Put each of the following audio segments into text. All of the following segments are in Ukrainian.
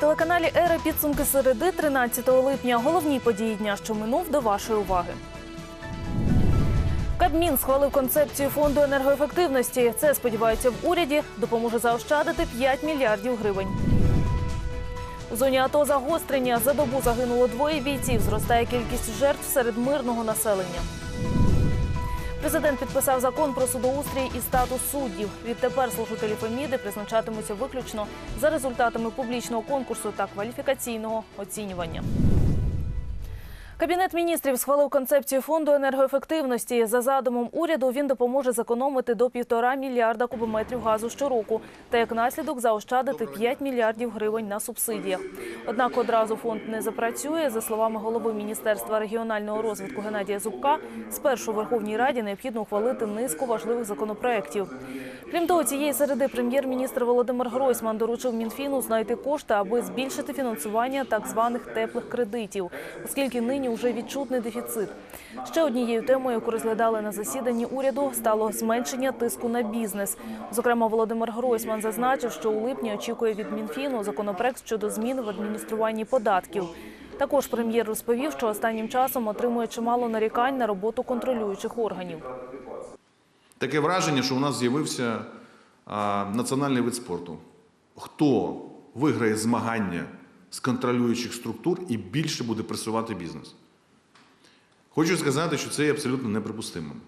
телеканалі Ера підсумки середи 13 липня. Головні події дня, що минув до вашої уваги. Кабмін схвалив концепцію фонду енергоефективності. Це сподіваються в уряді допоможе заощадити 5 мільярдів гривень. У зоні АТО загострення за добу загинуло двоє бійців. Зростає кількість жертв серед мирного населення. Президент підписав закон про судоустрій і статус суддів. Відтепер служителі Феміди призначатимуться виключно за результатами публічного конкурсу та кваліфікаційного оцінювання. Кабінет міністрів схвалив концепцію фонду енергоефективності. За задумом уряду він допоможе зекономити до півтора мільярда кубометрів газу щороку та як наслідок заощадити 5 мільярдів гривень на субсидіях. Однак одразу фонд не запрацює. За словами голови міністерства регіонального розвитку Геннадія Зубка, спершу Верховній Раді необхідно ухвалити низку важливих законопроєктів. Крім того, цієї середи прем'єр-міністр Володимир Гройсман доручив Мінфіну знайти кошти, аби збільшити фінансування так званих теплих кредитів, оскільки нині вже відчутний дефіцит. Ще однією темою, яку розглядали на засіданні уряду, стало зменшення тиску на бізнес. Зокрема, Володимир Гройсман зазначив, що у липні очікує від Мінфіну законопроект щодо змін в адмініструванні податків. Також прем'єр розповів, що останнім часом отримує чимало нарікань на роботу контролюючих органів. Таке враження, що у нас з'явився національний вид спорту. Хто виграє змагання з контролюючих структур і більше буде пресувати бізнес? Хочу сказати, що це є абсолютно неприпустимим.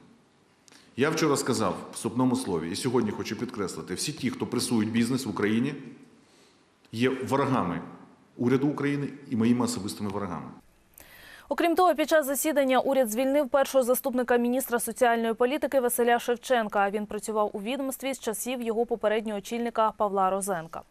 Я вчора сказав в вступному слові, і сьогодні хочу підкреслити: всі ті, хто пресують бізнес в Україні, є ворогами уряду України і моїми особистими ворогами. Окрім того, під час засідання уряд звільнив першого заступника міністра соціальної політики Василя Шевченка. Він працював у відомстві з часів його попереднього очільника Павла Розенка.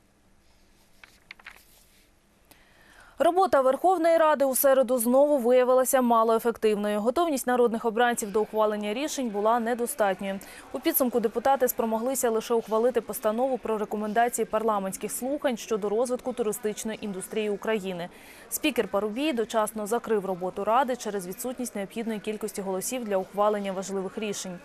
Робота Верховної Ради у середу знову виявилася малоефективною. Готовність народних обранців до ухвалення рішень була недостатньою. У підсумку депутати спромоглися лише ухвалити постанову про рекомендації парламентських слухань щодо розвитку туристичної індустрії України. Спікер Парубій дочасно закрив роботу ради через відсутність необхідної кількості голосів для ухвалення важливих рішень.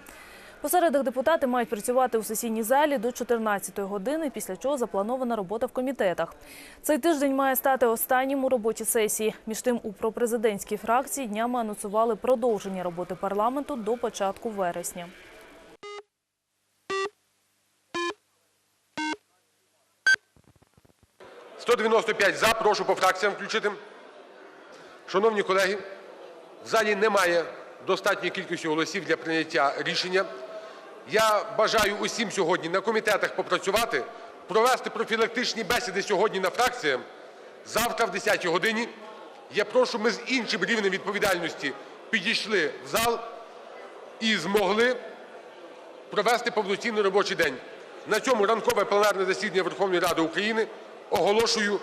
Посередах депутати мають працювати у сесійній залі до 14-ї години, після чого запланована робота в комітетах. Цей тиждень має стати останнім у роботі сесії. Між тим, у пропрезидентській фракції днями анонсували продовження роботи парламенту до початку вересня. – 195 за. Прошу по фракціям включити. Шановні колеги, в залі немає достатньої кількості голосів для прийняття рішення. Я бажаю усім сьогодні на комітетах попрацювати, провести профілактичні бесіди сьогодні на фракціях. Завтра в 10 годині я прошу, ми з іншим рівнем відповідальності підійшли в зал і змогли провести повноцінний робочий день. На цьому ранкове пленарне засідання Верховної Ради України оголошую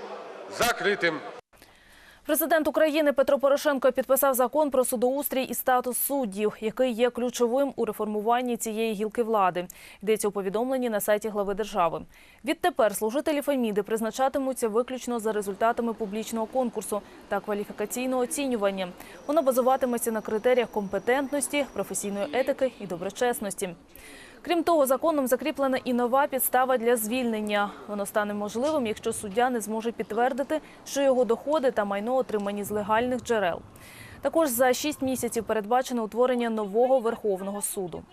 закритим. Президент України Петро Порошенко підписав закон про судоустрій і статус суддів, який є ключовим у реформуванні цієї гілки влади. Йдеться у повідомленні на сайті глави держави. Відтепер служителі Феміди призначатимуться виключно за результатами публічного конкурсу та кваліфікаційного оцінювання. Воно базуватиметься на критеріях компетентності, професійної етики і доброчесності. Крім того, законом закріплена і нова підстава для звільнення. Воно стане можливим, якщо суддя не зможе підтвердити, що його доходи та майно отримані з легальних джерел. Також за шість місяців передбачено утворення нового Верховного суду.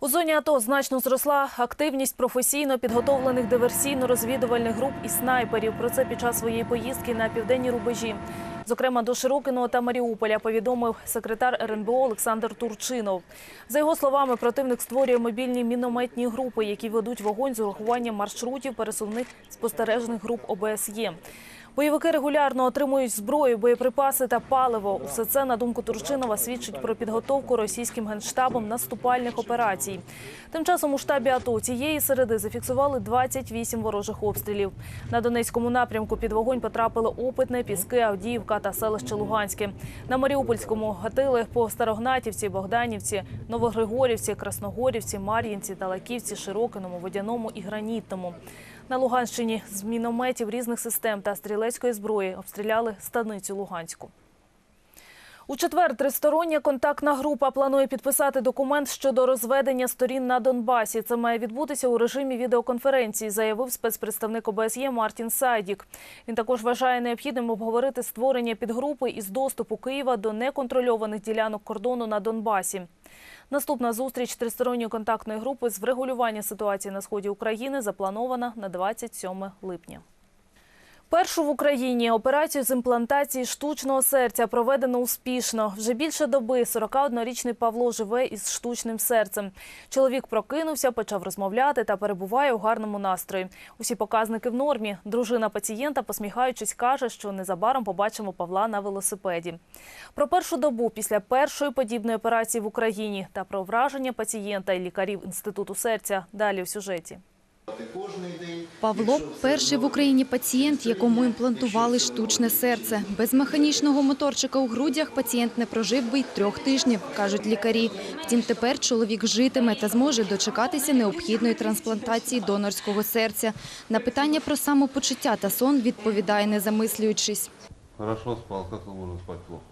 У зоні АТО значно зросла активність професійно підготовлених диверсійно-розвідувальних груп і снайперів. Про це під час своєї поїздки на південні рубежі. Зокрема, до Широкиного та Маріуполя повідомив секретар РНБО Олександр Турчинов. За його словами, противник створює мобільні мінометні групи, які ведуть вогонь з урахуванням маршрутів пересувних спостережних груп ОБСЄ. Бойовики регулярно отримують зброю, боєприпаси та паливо. Усе це, на думку Турчинова, свідчить про підготовку російським генштабом наступальних операцій. Тим часом у штабі АТО цієї середи зафіксували 28 ворожих обстрілів. На Донецькому напрямку під вогонь потрапили Опитне, Піски, Авдіївка та селище Луганське. На Маріупольському гатили по Старогнатівці, Богданівці, Новогригорівці, Красногорівці, Мар'їнці, Талаківці, Широкиному, Водяному і Гранітному. На Луганщині з мінометів різних систем та стрілецької зброї обстріляли станицю Луганську. У четвер тристороння контактна група планує підписати документ щодо розведення сторін на Донбасі. Це має відбутися у режимі відеоконференції, заявив спецпредставник ОБСЄ Мартін Сайдік. Він також вважає необхідним обговорити створення підгрупи із доступу Києва до неконтрольованих ділянок кордону на Донбасі. Наступна зустріч тристоронньої контактної групи з врегулювання ситуації на сході України запланована на 27 липня. Першу в Україні операцію з імплантації штучного серця проведено успішно. Вже більше доби 41-річний Павло живе із штучним серцем. Чоловік прокинувся, почав розмовляти та перебуває у гарному настрої. Усі показники в нормі. Дружина пацієнта, посміхаючись, каже, що незабаром побачимо Павла на велосипеді. Про першу добу після першої подібної операції в Україні та про враження пацієнта і лікарів інституту серця далі в сюжеті. Павло – перший в Україні пацієнт, якому імплантували штучне серце. Без механічного моторчика у грудях пацієнт не прожив би й трьох тижнів, кажуть лікарі. Втім, тепер чоловік житиме та зможе дочекатися необхідної трансплантації донорського серця. На питання про самопочуття та сон відповідає, не замислюючись. Хорошо спал, как он может спать плохо?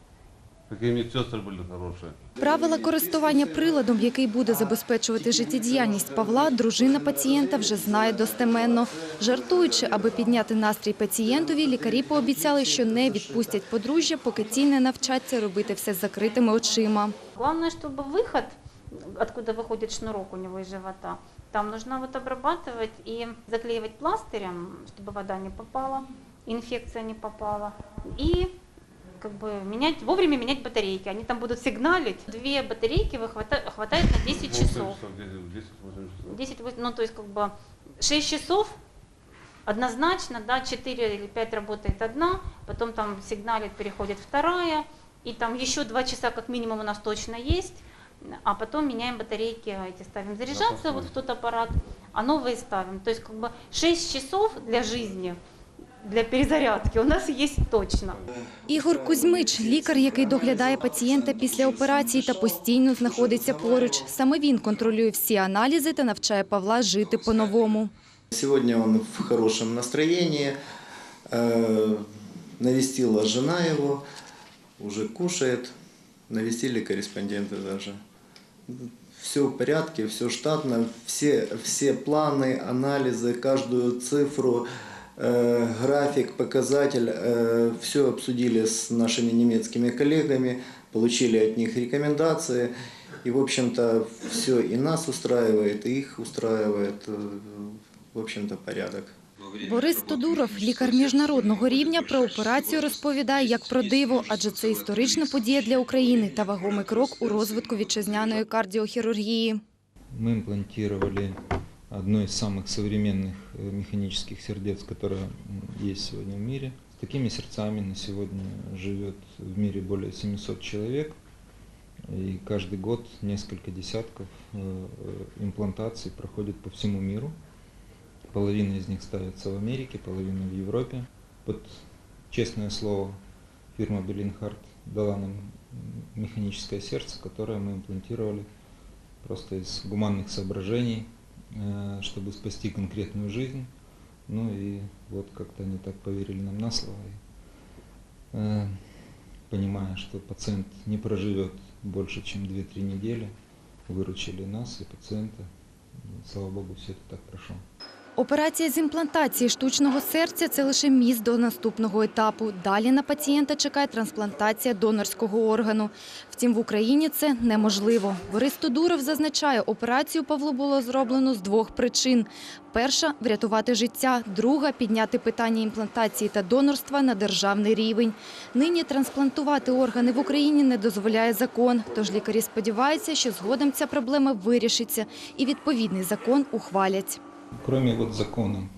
Какие медсестры были хорошие. Правила користування приладом, який буде забезпечувати життєдіяльність Павла, дружина пацієнта вже знає достеменно. Жартуючи, аби підняти настрій пацієнтові, лікарі пообіцяли, що не відпустять подружжя, поки ті не навчаться робити все з закритими очима. Главное, чтобы выход, откуда выходит шнурок у него из живота, там нужно вот обрабатывать и заклеивать пластырем, чтобы вода не попала, инфекция не попала. И как бы менять, вовремя менять батарейки. Они там будут сигналить. Две батарейки хватает, хватает на 10 Восемь часов. 10-8 часов. 10, вось- ну то есть как бы 6 часов однозначно, да, 4 или 5 работает одна, потом там сигналит, переходит вторая, и там еще 2 часа как минимум у нас точно есть, а потом меняем батарейки, эти ставим заряжаться вот в тот аппарат, а новые ставим. То есть как бы 6 часов для жизни, для перезарядки у нас есть точно. Ігор Кузьмич – лікар, який доглядає пацієнта після операції та постійно знаходиться поруч. Саме він контролює всі аналізи та навчає Павла жити по-новому. Сегодня он в хорошем настроении. Э, Навестила жена его, уже кушает. Навестили корреспонденты даже. Все в порядке, все штатно, все, все планы, анализы, каждую цифру, э, график, показатель, все обсудили с нашими немецкими коллегами, получили от них рекомендации. И, в общем-то, все и нас устраивает, и их устраивает, э, в общем-то, порядок. Борис Тодуров, лікар міжнародного рівня, про операцію розповідає як про диво, адже це історична подія для України та вагомий крок у розвитку вітчизняної кардіохірургії. Мы имплантировали одно из самых современных э, механических сердец, которое есть сегодня в мире. С такими сердцами на сегодня живет в мире более 700 человек. И каждый год несколько десятков э, э, имплантаций проходит по всему миру. Половина из них ставится в Америке, половина в Европе. Вот, честное слово, фирма Беллинхарт дала нам механическое сердце, которое мы имплантировали просто из гуманных соображений, чтобы спасти конкретную жизнь. Ну и вот как-то они так поверили нам на слово. И, э, понимая, что пациент не проживет больше, чем 2-3 недели, выручили нас и пациента. Слава богу, все это так прошло. Операція з імплантації штучного серця – це лише міст до наступного етапу. Далі на пацієнта чекає трансплантація донорського органу. Втім, в Україні це неможливо. Борис Тодуров зазначає, операцію Павлу було зроблено з двох причин. Перша – врятувати життя. Друга – підняти питання імплантації та донорства на державний рівень. Нині трансплантувати органи в Україні не дозволяє закон. Тож лікарі сподіваються, що згодом ця проблема вирішиться і відповідний закон ухвалять Кроме вот закона,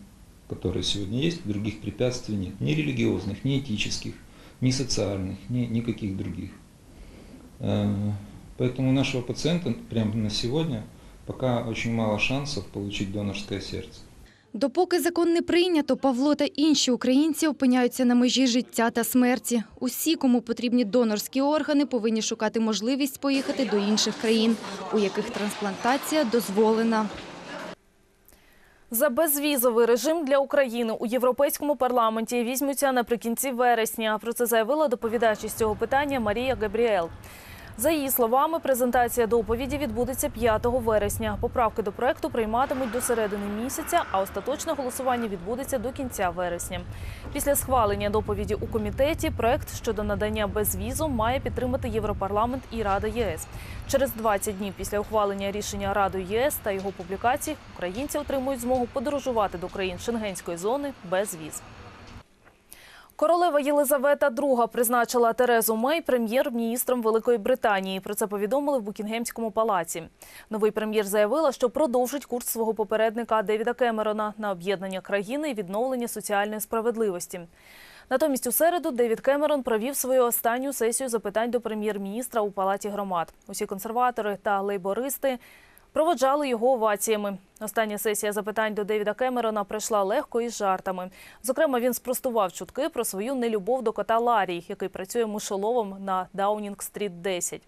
который сегодня есть, других препятствий нет. Ни религиозных, ни этических, ни социальных, ни никаких других. Э, Поэтому у нашего пациента прямо на сегодня пока очень мало шансов получить донорское сердце. Допоки закон не прийнято, Павло та інші українці опиняються на межі життя та смерті. Усі, кому потрібні донорські органи, повинні шукати можливість поїхати до інших країн, у яких трансплантація дозволена. За безвізовий режим для України у Європейському парламенті візьмуться наприкінці вересня. Про це заявила доповідач із цього питання Марія Габріел. За її словами, презентація доповіді відбудеться 5 вересня. Поправки до проекту прийматимуть до середини місяця, а остаточне голосування відбудеться до кінця вересня. Після схвалення доповіді у комітеті проект щодо надання безвізу має підтримати Європарламент і Рада ЄС. Через 20 днів після ухвалення рішення Радою єС та його публікації українці отримують змогу подорожувати до країн Шенгенської зони без віз. Королева Єлизавета II призначила Терезу Мей прем'єр-міністром Великої Британії. Про це повідомили в Букінгемському палаці. Новий прем'єр заявила, що продовжить курс свого попередника Девіда Кемерона на об'єднання країни і відновлення соціальної справедливості. Натомість у середу Девід Кемерон провів свою останню сесію запитань до прем'єр-міністра у палаті громад. Усі консерватори та лейбористи проводжали його оваціями. Остання сесія запитань до Девіда Кемерона пройшла легко і з жартами. Зокрема, він спростував чутки про свою нелюбов до кота Ларі, який працює мишоловом на Даунінг-стріт 10.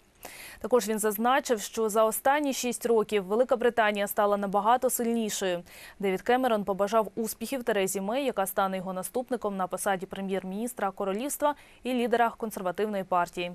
Також він зазначив, що за останні шість років Велика Британія стала набагато сильнішою. Девід Кемерон побажав успіхів Терезі Мей, яка стане його наступником на посаді прем'єр-міністра королівства і лідера консервативної партії.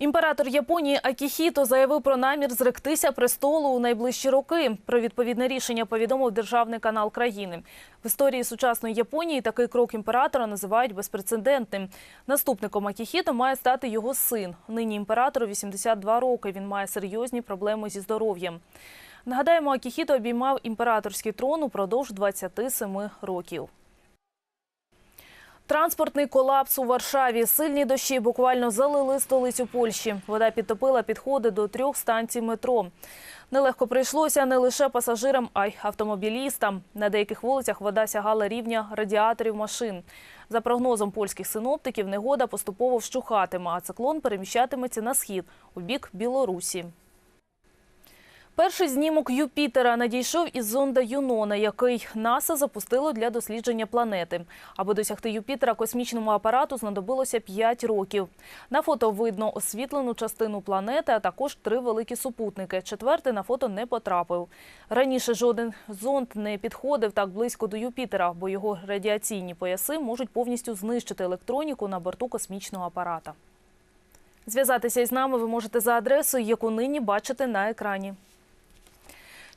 Імператор Японії Акіхіто заявив про намір зректися престолу у найближчі роки. Про відповідне рішення повідомив державний канал країни. В історії сучасної Японії такий крок імператора називають безпрецедентним. Наступником Акіхіто має стати його син. Нині імператору 82 роки. Він має серйозні проблеми зі здоров'ям. Нагадаємо, Акіхіто обіймав імператорський трон упродовж 27 років. Транспортний колапс у Варшаві. Сильні дощі буквально залили столицю Польщі. Вода підтопила підходи до трьох станцій метро. Нелегко прийшлося не лише пасажирам, а й автомобілістам. На деяких вулицях вода сягала рівня радіаторів машин. За прогнозом польських синоптиків, негода поступово вщухатиме, а циклон переміщатиметься на схід у бік Білорусі. Перший знімок Юпітера надійшов із зонда Юнона, який НАСА запустило для дослідження планети. Аби досягти Юпітера, космічному апарату знадобилося 5 років. На фото видно освітлену частину планети, а також три великі супутники. Четвертий на фото не потрапив. Раніше жоден зонд не підходив так близько до Юпітера, бо його радіаційні пояси можуть повністю знищити електроніку на борту космічного апарата. Зв'язатися із нами ви можете за адресою, яку нині бачите на екрані.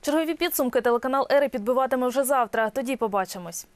Чергові підсумки телеканал Ери підбиватиме вже завтра. Тоді побачимось.